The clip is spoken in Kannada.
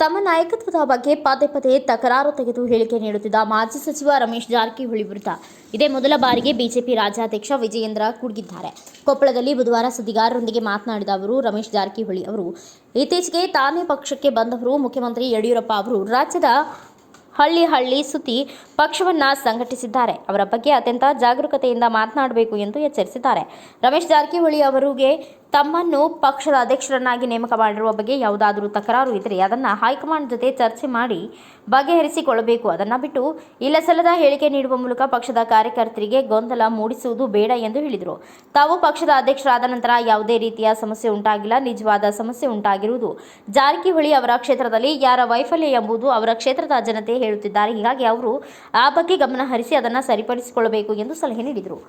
ಸಚಿವದ ಬಗ್ಗೆ ಪದೇ ಪದೇ ತಕರಾರು ತೆಗೆದು ಹೇಳಿಕೆ ನೀಡುತ್ತಿದ್ದ ಮಾಜಿ ಸಚಿವ ರಮೇಶ್ ಜಾರಕಿಹೊಳಿ ವಿರುದ್ಧ ಇದೇ ಮೊದಲ ಬಾರಿಗೆ ಬಿಜೆಪಿ ರಾಜ್ಯಾಧ್ಯಕ್ಷ ವಿಜಯೇಂದ್ರ ಕೂಗಿದ್ದಾರೆ ಕೊಪ್ಪಳದಲ್ಲಿ ಬುಧವಾರ ಸುದ್ದಿಗಾರರೊಂದಿಗೆ ಮಾತನಾಡಿದ ಅವರು, ರಮೇಶ್ ಜಾರಕಿಹೊಳಿ ಅವರು, ಇತ್ತೀಚೆಗೆ ತಾನೇ ಪಕ್ಷಕ್ಕೆ ಬಂದವರು ಮುಖ್ಯಮಂತ್ರಿ ಯಡಿಯೂರಪ್ಪ ಅವರು. ರಾಜ್ಯದ ಹಳ್ಳಿ ಹಳ್ಳಿ ಸುತ್ತಿ ಪಕ್ಷವನ್ನ ಸಂಘಟಿಸಿದ್ದಾರೆ. ಅವರ ಬಗ್ಗೆ ಅತ್ಯಂತ ಜಾಗರೂಕತೆಯಿಂದ ಮಾತನಾಡಬೇಕು ಎಂದು ಎಚ್ಚರಿಸಿದ್ದಾರೆ. ರಮೇಶ್ ಜಾರಕಿಹೊಳಿ ಅವರಿಗೆ ತಮ್ಮನ್ನು ಪಕ್ಷದ ಅಧ್ಯಕ್ಷರನ್ನಾಗಿ ನೇಮಕ ಮಾಡಿರುವ ಬಗ್ಗೆ ಯಾವುದಾದರೂ ತಕರಾರು ಇದ್ದರೆ ಅದನ್ನು ಹೈಕಮಾಂಡ್ ಜೊತೆ ಚರ್ಚೆ ಮಾಡಿ ಬಗೆಹರಿಸಿಕೊಳ್ಳಬೇಕು. ಅದನ್ನು ಬಿಟ್ಟು ಇಲ್ಲಸಲ್ಲದ ಹೇಳಿಕೆ ನೀಡುವ ಮೂಲಕ ಪಕ್ಷದ ಕಾರ್ಯಕರ್ತರಿಗೆ ಗೊಂದಲ ಮೂಡಿಸುವುದು ಬೇಡ ಎಂದು ಹೇಳಿದರು. ತಾವು ಪಕ್ಷದ ಅಧ್ಯಕ್ಷರಾದ ನಂತರ ಯಾವುದೇ ರೀತಿಯ ಸಮಸ್ಯೆ ಉಂಟಾಗಿಲ್ಲ, ನಿಜವಾದ ಸಮಸ್ಯೆ ಉಂಟಾಗಿರುವುದು ಜಾರಕಿಹೊಳಿ ಅವರ ಕ್ಷೇತ್ರದಲ್ಲಿ ಯಾರ ವೈಫಲ್ಯ ಎಂಬುದು ಅವರ ಕ್ಷೇತ್ರದ ಜನತೆ ಹೇಳುತ್ತಿದ್ದಾರೆ. ಹೀಗಾಗಿ ಅವರು ಆ ಬಗ್ಗೆ ಗಮನ ಹರಿಸಿ ಅದನ್ನು ಸರಿಪಡಿಸಿಕೊಳ್ಳಬೇಕು ಎಂದು ಸಲಹೆ ನೀಡಿದರು.